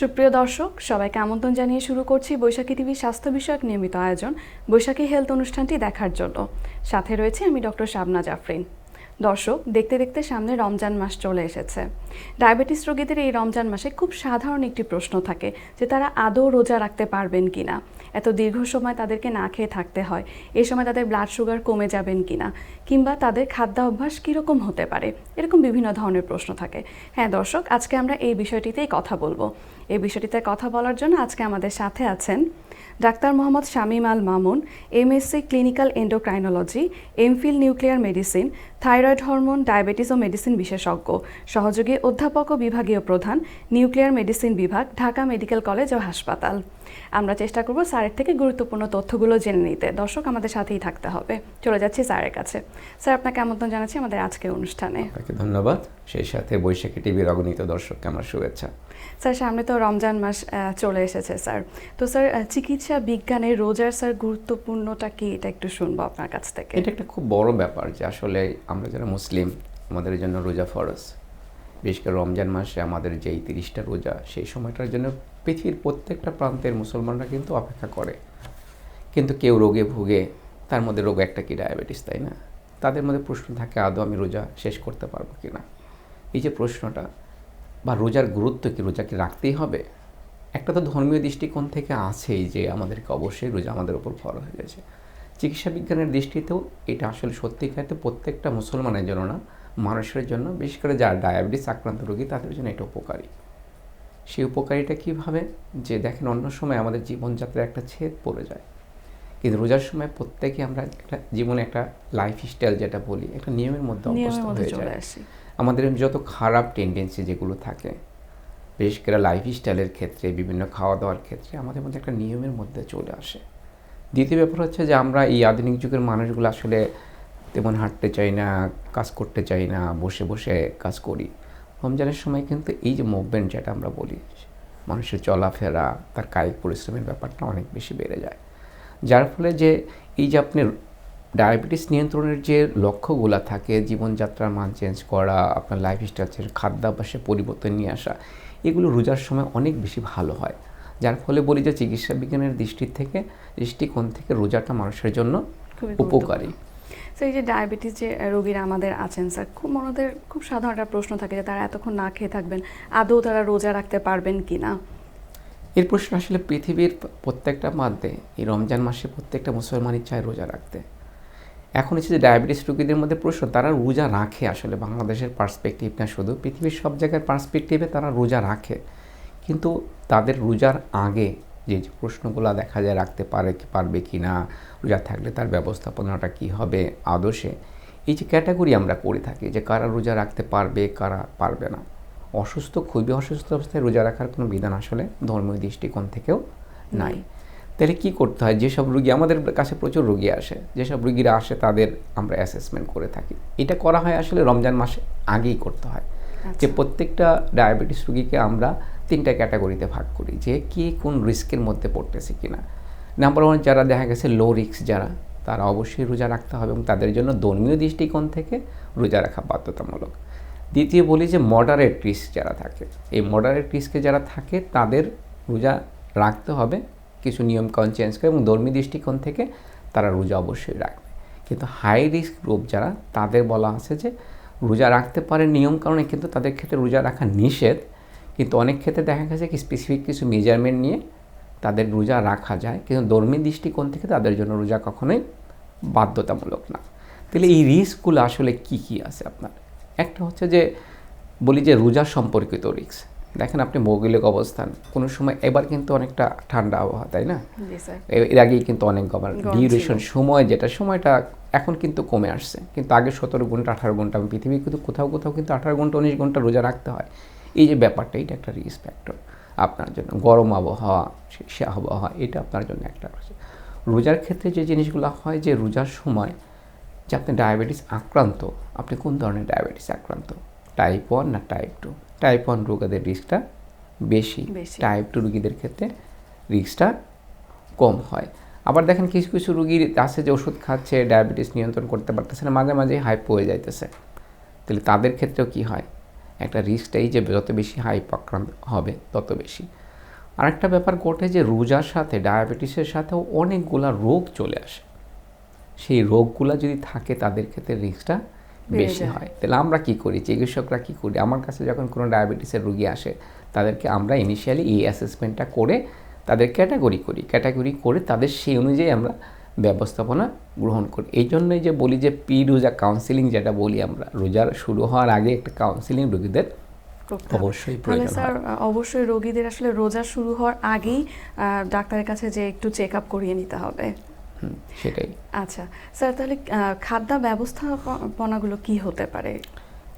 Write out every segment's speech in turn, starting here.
সুপ্রিয় দর্শক, সবাইকে আমন্ত্রণ জানিয়ে শুরু করছি বৈশাখী টিভির স্বাস্থ্য বিষয়ক নিয়মিত আয়োজন, বৈশাখী হেলথ অনুষ্ঠানটি দেখার জন্য। সাথে রয়েছে আমি ডক্টর শাবনা জাফরিন। দর্শক, দেখতে দেখতে সামনে রমজান মাস চলে এসেছে। ডায়াবেটিস রোগীদের এই রমজান মাসে খুব সাধারণ একটি প্রশ্ন থাকে যে তারা আদৌ রোজা রাখতে পারবেন কিনা? এত দীর্ঘ সময় তাদেরকে না খেয়ে থাকতে হয়। এই সময় তাদের ব্লাড সুগার কমে যাবেন কিনা? কিংবা তাদের খাদ্যাভ্যাস কীরকম হতে পারে? এরকম বিভিন্ন ধরনের প্রশ্ন থাকে। হ্যাঁ দর্শক, আজকে আমরা এই বিষয়টিতেই কথা বলব। এই বিষয়টিতে কথা বলার জন্য আজকে আমাদের সাথে আছেন doctor Mohammad Shamim Al Mamun, MSc clinical endocrinology, MPhil nuclear medicine, thyroid hormone, diabetes ও মেডিসিন বিশেষজ্ঞ, সহযোগী অধ্যাপক ও বিভাগীয় প্রধান, নিউক্লিয়ার মেডিসিন বিভাগ, ঢাকা মেডিকেল কলেজ ও হাসপাতাল। আমরা চেষ্টা করব স্যারের থেকে গুরুত্বপূর্ণ তথ্যগুলো জেনে নিতে। দর্শক আমাদের সাথেই থাকতে হবে। চলে যাচ্ছি স্যারের কাছে। স্যার আপনাকে আমন্ত্রণ জানাচ্ছি আমাদের আজকের অনুষ্ঠানে। আপনাকে ধন্যবাদ। সেই সাথে বৈশাখী টিভির অগণিত দর্শককে আমার শুভেচ্ছা। স্যার সামনে তো রমজান মাস চলে এসেছে স্যার। তো স্যার চিকিৎসা বিজ্ঞানের রোজার স্যার গুরুত্বপূর্ণটা কি? এটা একটু শুনব আপনার কাছ থেকে। এটা একটা খুব বড় ব্যাপার যে আসলে আমরা যারা মুসলিম আমাদের জন্য রোজা ফরজ। বিশেষ করে রমজান মাসে আমাদের যেই তিরিশটা রোজা, সেই সময়টার জন্য পৃথিবীর প্রত্যেকটা প্রান্তের মুসলমানরা কিন্তু অপেক্ষা করে। কিন্তু কেউ রোগে ভুগে, তার মধ্যে রোগ একটা কি ডায়াবেটিস, তাই না? তাদের মধ্যে প্রশ্ন থাকে, আদৌ আমি রোজা শেষ করতে পারব কি না? এই যে প্রশ্নটা, বা রোজার গুরুত্ব কি, রোজা কি রাখতেই হবে? একটা তো ধর্মীয় দৃষ্টিকোণ থেকে আছেই যে আমাদেরকে অবশ্যই রোজা আমাদের উপর ফর হয়ে গেছে। চিকিৎসা বিজ্ঞানের দৃষ্টিতেও এটা আসলে সত্যিকারতে প্রত্যেকটা মুসলমানের জন্য না মানুষের জন্য বিশেষ করে যারা ডায়াবেটিস আক্রান্ত রোগী তাদের জন্য এটা উপকারী। সেই উপকারিতা কীভাবে? যে দেখেন অন্য সময় আমাদের জীবনযাত্রায় একটা ছেদ পড়ে যায়। কিন্তু রোজার সময় প্রত্যেকে আমরা একটা জীবনে একটা লাইফ স্টাইল যেটা বলি একটা নিয়মের মধ্যে অভ্যস্ত হয়ে যায়। আমাদের যত খারাপ টেন্ডেন্সি যেগুলো থাকে বিশেষ করে লাইফ স্টাইলের ক্ষেত্রে বিভিন্ন খাওয়া দাওয়ার ক্ষেত্রে আমাদের মধ্যে একটা নিয়মের মধ্যে চলে আসে। দ্বিতীয় ব্যাপার হচ্ছে যে আমরা এই আধুনিক যুগের মানুষগুলো আসলে তেমন হাঁটতে চাই না কাজ করতে চাই না বসে বসে কাজ করি। রমজানের সময় কিন্তু এই যে মুভমেন্ট যেটা আমরা বলি মানুষের চলাফেরা তার কায়িক পরিশ্রমের ব্যাপারটা অনেক বেশি বেড়ে যায়। যার ফলে যে এই যে আপনি ডায়াবেটিস নিয়ন্ত্রণের যে লক্ষ্যগুলো থাকে জীবনযাত্রার মান চেঞ্জ করা আপনার লাইফ স্টাইলের খাদ্যাভ্যাসে পরিবর্তন নিয়ে আসা এগুলো রোজার সময় অনেক বেশি ভালো হয়। যার ফলে বলি যে চিকিৎসা বিজ্ঞানের দৃষ্টি থেকে দৃষ্টিকোণ থেকে রোজাটা মানুষের জন্য উপকারী। স্যার এই যে ডায়াবেটিস যে রোগীরা আমাদের আছেন স্যার খুব মনদের খুব সাধারণ একটা প্রশ্ন থাকে যে তারা এতক্ষণ না খেয়ে থাকবেন, আদৌ তারা রোজা রাখতে পারবেন কি না এর প্রশ্ন আসলে পৃথিবীর প্রত্যেকটা মাধ্যে এই রমজান মাসে প্রত্যেকটা মুসলমানই চায় রোজা রাখতে। এখন হচ্ছে যে ডায়াবেটিস রোগীদের মধ্যে প্রশ্ন, তারা রোজা রাখে আসলে বাংলাদেশের পার্সপেক্টিভ না, শুধু পৃথিবীর সব জায়গার পার্সপেক্টিভে তারা রোজা রাখে। কিন্তু তাদের রোজার আগে যে প্রশ্নগুলো দেখা যায় রাখতে পারে কি পারবে কি না রোজা থাকলে তার ব্যবস্থাপনাটা কি হবে আদর্শে এই যে ক্যাটাগরি আমরা করে থাকি যে কারা রোজা রাখতে পারবে কারা পারবে না। অসুস্থ খুবই অসুস্থ অবস্থায় রোজা রাখার কোনো বিধান আসলে ধর্মীয় দৃষ্টিকোণ থেকেও নাই। তাহলে কি করতে হয়? যেসব রুগী আমাদের কাছে প্রচুর রুগী আসে যেসব রুগীরা আসে তাদের আমরা অ্যাসেসমেন্ট করে থাকি। এটা করা হয় আসলে রমজান মাসে আগেই করতে হয়। যে প্রত্যেকটা ডায়াবেটিস রুগীকে আমরা তিনটা ক্যাটাগরিতে ভাগ করি, যে কে কোন রিস্কের মধ্যে পড়তেছে কিনা। নাম্বার ওয়ান যারা দেখা গেছে লো রিস্ক যারা, তারা অবশ্যই রোজা রাখতে হবে এবং তাদের জন্য ধর্মীয় দৃষ্টিকোণ থেকে রোজা রাখা বাধ্যতামূলক। দ্বিতীয় বলি যে মডারেট রিস্ক যারা থাকে, এই মডারেট রিস্কে যারা থাকে, তাদের রোজা রাখতে হবে। কিছু নিয়মকানুন চেঞ্জ করে এবং ধর্মীয় দৃষ্টিকোণ থেকে তারা রোজা অবশ্যই রাখবে। কিন্তু হাই রিস্ক গ্রুপ যারা, তাদের বলা আছে যে রোজা রাখতে পারে নিয়ম কারণে কিন্তু তাদের ক্ষেত্রে রোজা রাখা নিষেধ। কিন্তু অনেক ক্ষেত্রে দেখা গেছে কি স্পেসিফিক কিছু মেজারমেন্ট নিয়ে তাদের রোজা রাখা যায় কিন্তু ধর্মী দৃষ্টিকোণ থেকে তাদের জন্য রোজা কখনোই বাধ্যতামূলক না। তাহলে এই রিস্কগুলো আসলে কি কি আছে আপনার? একটা হচ্ছে যে বলি যে রোজা সম্পর্কিত রিক্স দেখেন আপনি ভৌগোলিক অবস্থান কোনো সময় এবার কিন্তু অনেকটা ঠান্ডা আবহাওয়া তাই না? এর আগেই কিন্তু অনেক গরম। ডিউরেশন সময় যেটা সময়টা এখন কিন্তু কমে আসছে। কিন্তু আগে সতেরো ঘণ্টা আঠারো ঘণ্টা পৃথিবী কিন্তু কোথাও কোথাও কিন্তু আঠারো ঘণ্টা উনিশ ঘণ্টা রোজা রাখতে হয়। এই যে ব্যাপারটা এটা একটা রিস্ক ফ্যাক্টর আপনার জন্য। গরম আবহাওয়া সে- আবহাওয়া এটা আপনার জন্য একটা আছে। রোজার ক্ষেত্রে যে জিনিসগুলো হয় যে রোজার সময় যে আপনি ডায়াবেটিস আক্রান্ত আপনি কোন ধরনের ডায়াবেটিস আক্রান্ত? টাইপ ওয়ান না টাইপ টু টাইপ ওয়ান রোগীদের রিস্কটা বেশি। বেশি। টাইপ টু রুগীদের ক্ষেত্রে রিস্কটা কম হয়। আবার দেখেন কিছু কিছু রুগীর আছে যে ওষুধ খাচ্ছে ডায়াবেটিস নিয়ন্ত্রণ করতে পারতেছে না মাঝে মাঝে হাইপ হয়ে যাইতেছে। তাহলে তাদের ক্ষেত্রেও কি হয়? একটা রিস্কটাই যে যত বেশি হাইপ আক্রান্ত হবে তত বেশি। আরেকটা ব্যাপার ঘটে যে রোজার সাথে ডায়াবেটিসের সাথেও অনেকগুলা রোগ চলে আসে। সেই রোগগুলা যদি থাকে তাদের ক্ষেত্রে রিস্কটা বেশি হয়। তাহলে আমরা কি করি? চিকিৎসকরা কি করি? আমার কাছে যখন কোনো ডায়াবেটিসের রোগী আসে তাদেরকে আমরা ইনিশিয়ালি এই অ্যাসেসমেন্টটা করে তাদের ক্যাটাগরি করি। ক্যাটাগরি করে তাদের সেই অনুযায়ী আমরা ব্যবস্থাপনা গ্রহণ করি। এই জন্যই যে বলি যে পি রোজা কাউন্সিলিং যেটা বলি আমরা রোজার শুরু হওয়ার আগে একটা কাউন্সিলিং রোগীদের অবশ্যই প্রয়োজন স্যার অবশ্যই রোগীদের আসলে রোজা শুরু হওয়ার আগেই ডাক্তারের কাছে যে একটু চেক আপ করিয়ে নিতে হবে। সেটাই। আচ্ছা স্যার তাহলে খাদ্য ব্যবস্থাপনাগুলো কি হতে পারে?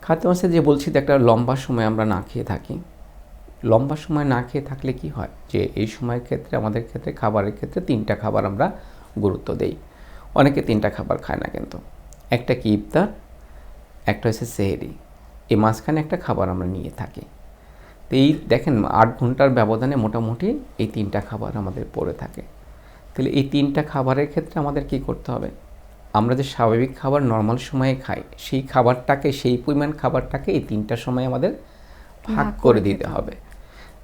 খাদ্য মাসে যে বলছি একটা লম্বা সময় আমরা না খেয়ে থাকি। লম্বা সময় না খেয়ে থাকলে কি হয়? যে এই সময়ের ক্ষেত্রে আমাদের ক্ষেত্রে খাবারের ক্ষেত্রে তিনটা খাবার আমরা গুরুত্ব দেই। অনেকে তিনটা খাবার খায় না কিন্তু। একটা কি ইফতার একটা হচ্ছে সেহেরি। এই মাঝখানে একটা খাবার আমরা নিয়ে থাকি। তো এই দেখেন আট ঘণ্টার ব্যবধানে মোটামুটি এই তিনটা খাবার আমাদের পড়ে থাকে। তাহলে এই তিনটা খাবারের ক্ষেত্রে আমাদের কি করতে হবে? আমরা যে স্বাভাবিক খাবার নর্মাল সময়ে খাই সেই খাবারটাকে সেই পরিমাণ খাবারটাকে এই তিনটা সময় আমাদের ভাগ করে দিতে হবে।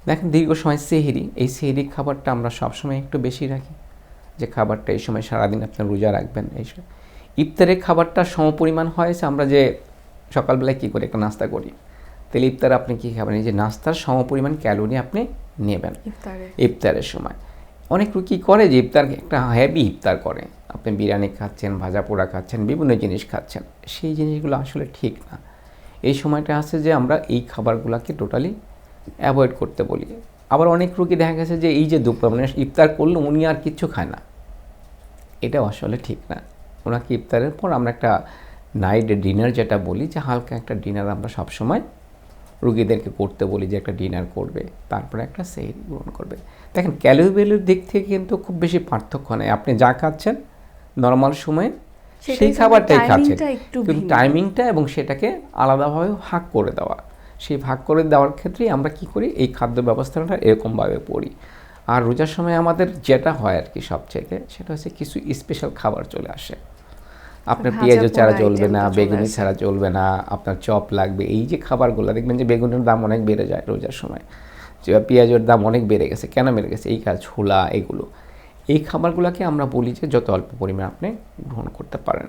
দেখেন দীর্ঘ সময় সেহেরি এই সেহেরি খাবারটা আমরা সবসময় একটু বেশি রাখি। যে খাবারটা এই সময় সারাদিন আপনি রোজা রাখবেন এইসব ইফতারের খাবারটা সমপরিমাণ হয় আমরা যে সকালবেলায় কী করে একটা নাস্তা করি। তাহলে ইফতার আপনি কী খাবেন? এই যে নাস্তার সমপরিমাণ ক্যালোরি আপনি নেবেন। ইফতারের সময়। অনেক লোক কী করে যে ইফতার একটা হেভি ইফতার করে। আপনি বিরিয়ানি খাচ্ছেন ভাজা পোড়া খাচ্ছেন বিভিন্ন জিনিস খাচ্ছেন। সেই জিনিসগুলো আসলে ঠিক না। এই সময়টা আছে যে আমরা এই খাবারগুলোকে টোটালি অ্যাভয়েড করতে বলি। আবার অনেক রোগী দেখা গেছে যে এই যে দুপুর মানে ইফতার করল উনি আর কিচ্ছু খায় না। এটাও আসলে ঠিক না। ওনাকে ইফতারের পর আমরা একটা নাইট ডিনার যেটা বলি যে হালকা একটা ডিনার আমরা সবসময় রুগীদেরকে করতে বলি যে একটা ডিনার করবে তারপরে একটা সেহরি গ্রহণ করবে। দেখেন ক্যালোরি ভ্যালুর দিক থেকে কিন্তু খুব বেশি পার্থক্য নেই। আপনি যা খাচ্ছেন নর্মাল সময়ে সেই খাবারটাই খাচ্ছেন। একটু কিন্তু টাইমিংটা এবং সেটাকে আলাদাভাবে ভাগ করে দেওয়া। সেই ভাগ করে দেওয়ার ক্ষেত্রেই আমরা কি করি? এই খাদ্য ব্যবস্থাটা এরকমভাবে পড়ি। আর রোজার সময় আমাদের যেটা হয় আর কি সবচেয়ে সেটা হচ্ছে কিছু স্পেশাল খাবার চলে আসে। আপনার পেঁয়াজও ছাড়া চলবে না বেগুনি। ছাড়া চলবে না আপনার চপ লাগবে এই যে খাবারগুলো দেখবেন যে বেগুনের দাম অনেক বেড়ে যায় রোজার সময়। যে পেঁয়াজের দাম অনেক বেড়ে গেছে কেন বেড়ে গেছে? এই কাজ ছোলা এগুলো। এই খাবারগুলোকে আমরা বলি যে যত অল্প পরিমাণ আপনি গ্রহণ করতে পারেন।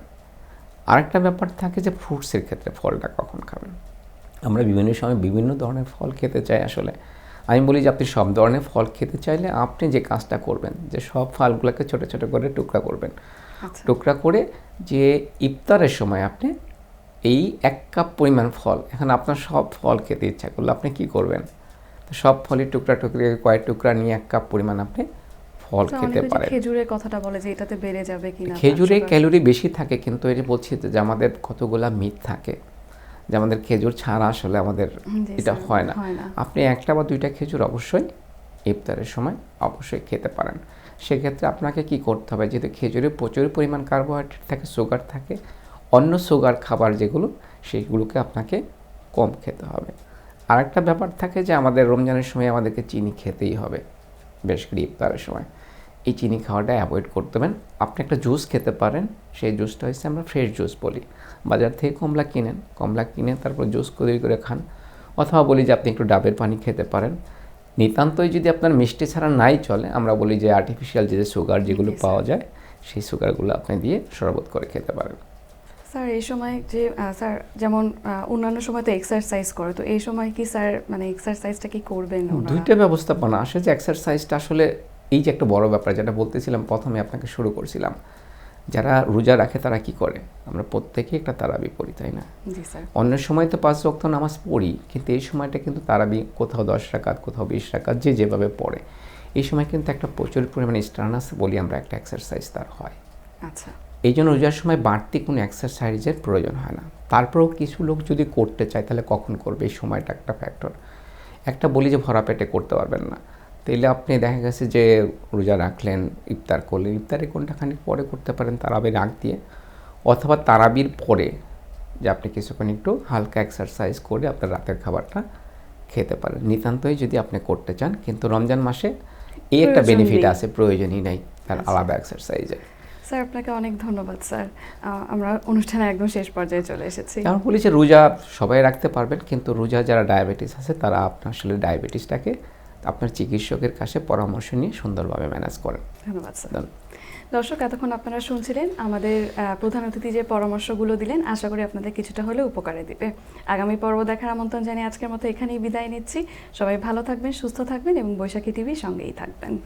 আরেকটা ব্যাপার থাকে যে ফ্রুটসের ক্ষেত্রে ফলটা কখন খাবেন? আমরা বিভিন্ন সময় বিভিন্ন ধরনের ফল খেতে চাই আসলে। আমি বলি যে আপনি সব ধরনের ফল খেতে চাইলে আপনি যে কাজটা করবেন যে সব ফলগুলোকে ছোটো ছোটো করে টুকরা করবেন। আচ্ছা। টুকরা করে যে ইফতারের সময় আপনি এই এক কাপ পরিমাণ ফল এখন আপনার সব ফল খেতে ইচ্ছা করলে আপনি কি করবেন? সব ফলের টুকরা টুকরি কয়েক টুকরা নিয়ে এক কাপ পরিমাণ আপনি ফল খেতে পারেন। খেজুরের কথাটা বলে যে এটাতে বেড়ে যাবে কিনা খেজুরে ক্যালোরি বেশি থাকে কিন্তু যে বলছি যে আমাদের কতগুলা মিথ থাকে যে আমাদের খেজুর ছাড়া আসলে আমাদের এটা হয় না। আপনি একটা বা দুইটা খেজুর অবশ্যই ইফতারের সময় অবশ্যই খেতে পারেন। সেক্ষেত্রে আপনাকে কি করতে হবে? যেহেতু খেজুরে প্রচুর পরিমাণ কার্বোহাইড্রেট থাকে সুগার থাকে অন্য সুগার খাবার যেগুলো সেইগুলোকে আপনাকে কম খেতে হবে। আরেকটা ব্যাপার থাকে যে আমাদের রমজানের সময় আমাদেরকে চিনি খেতেই হবে বেশ করে ইফতারের সময়। এই চিনি খাওয়াটা অ্যাভয়েড করতে হবে আপনি একটা জুস খেতে পারেন সেই জুসটা হচ্ছে আমরা ফ্রেশ জুস বলি। বাজার থেকে কমলা কিনেন কমলা কিনে তারপর জুস তৈরি করে খান। অথবা বলি যে আপনি একটু ডাবের পানি খেতে পারেন। নিতান্তই যদি আপনার মিষ্টি ছাড়া নাই চলে আমরা বলি যে আর্টিফিশিয়াল যে সুগার যেগুলো পাওয়া যায় সেই সুগারগুলো আপনি দিয়ে শরবত করে খেতে পারেন। স্যার এই সময় যে স্যার যেমন অন্যান্য সময় তো এক্সারসাইজ করে তো এই সময় কি স্যার মানে এক্সারসাইজটা কি করবেন দুইটা ব্যবস্থাপনা আসে যে এক্সারসাইজটা আসলে এই যে একটা বড় ব্যাপার যেটা বলতেছিলাম প্রথমে আপনাকে শুরু করছিলাম। যারা রোজা রাখে তারা কি করে? আমরা প্রত্যেকেই একটা তারাবি পড়ি তাই না? স্যার। অন্য সময় তো পাঁচ রক্ত নামাজ পড়ি কিন্তু এই সময়টা কিন্তু তারাবি কোথাও দশ রাকাত কোথাও বিশ রাকাত যে যেভাবে পড়ে। এই সময় কিন্তু একটা প্রচুর পরিমাণে স্টার্নাস বলি আমরা একটা এক্সারসাইজ তার হয়। আচ্ছা। এই জন্য রোজার সময় বাড়তি কোনো এক্সারসাইজের প্রয়োজন হয় না। তারপরেও কিছু লোক যদি করতে চায় তাহলে কখন করবে? এই সময়টা একটা ফ্যাক্টর একটা বলি যে ভরা পেটে করতে পারবেন না। তাইলে আপনি দেখা গেছে যে রোজা রাখলেন ইফতার করলেন ইফতারে কোনটা খানিক পরে করতে পারেন তারাবির আগ দিয়ে অথবা তারাবির পরে যে আপনি কিছুক্ষণ একটু হালকা এক্সারসাইজ করে আপনার রাতের খাবারটা খেতে পারেন। নিতান্তই যদি আপনি করতে চান কিন্তু রমজান মাসে এই একটা বেনিফিট আছে প্রয়োজনই নাই তার আচ্ছা। আলাদা এক্সারসাইজে স্যার আপনাকে অনেক ধন্যবাদ স্যার। আমরা অনুষ্ঠানে একদম শেষ পর্যায়ে চলে এসেছি। যেমন বলি যে রোজা সবাই রাখতে পারবেন কিন্তু রোজা যারা ডায়াবেটিস আছে তারা আপনার আসলে ডায়াবেটিসটাকে আপনার চিকিৎসকের কাছে পরামর্শ নিয়ে সুন্দরভাবে ম্যানেজ করেন। ধন্যবাদ স্যার। দর্শক এতক্ষণ আপনারা শুনছিলেন আমাদের আহ, প্রধান অতিথি যে পরামর্শগুলো দিলেন আশা করি আপনাদের কিছুটা হলে উপকারে দিবে। আগামী পর্ব দেখার আমন্ত্রণ জানিয়ে আজকের মতো এখানেই বিদায় নিচ্ছি। সবাই ভালো থাকবেন সুস্থ থাকবেন এবং বৈশাখী টিভি সঙ্গেই থাকবেন।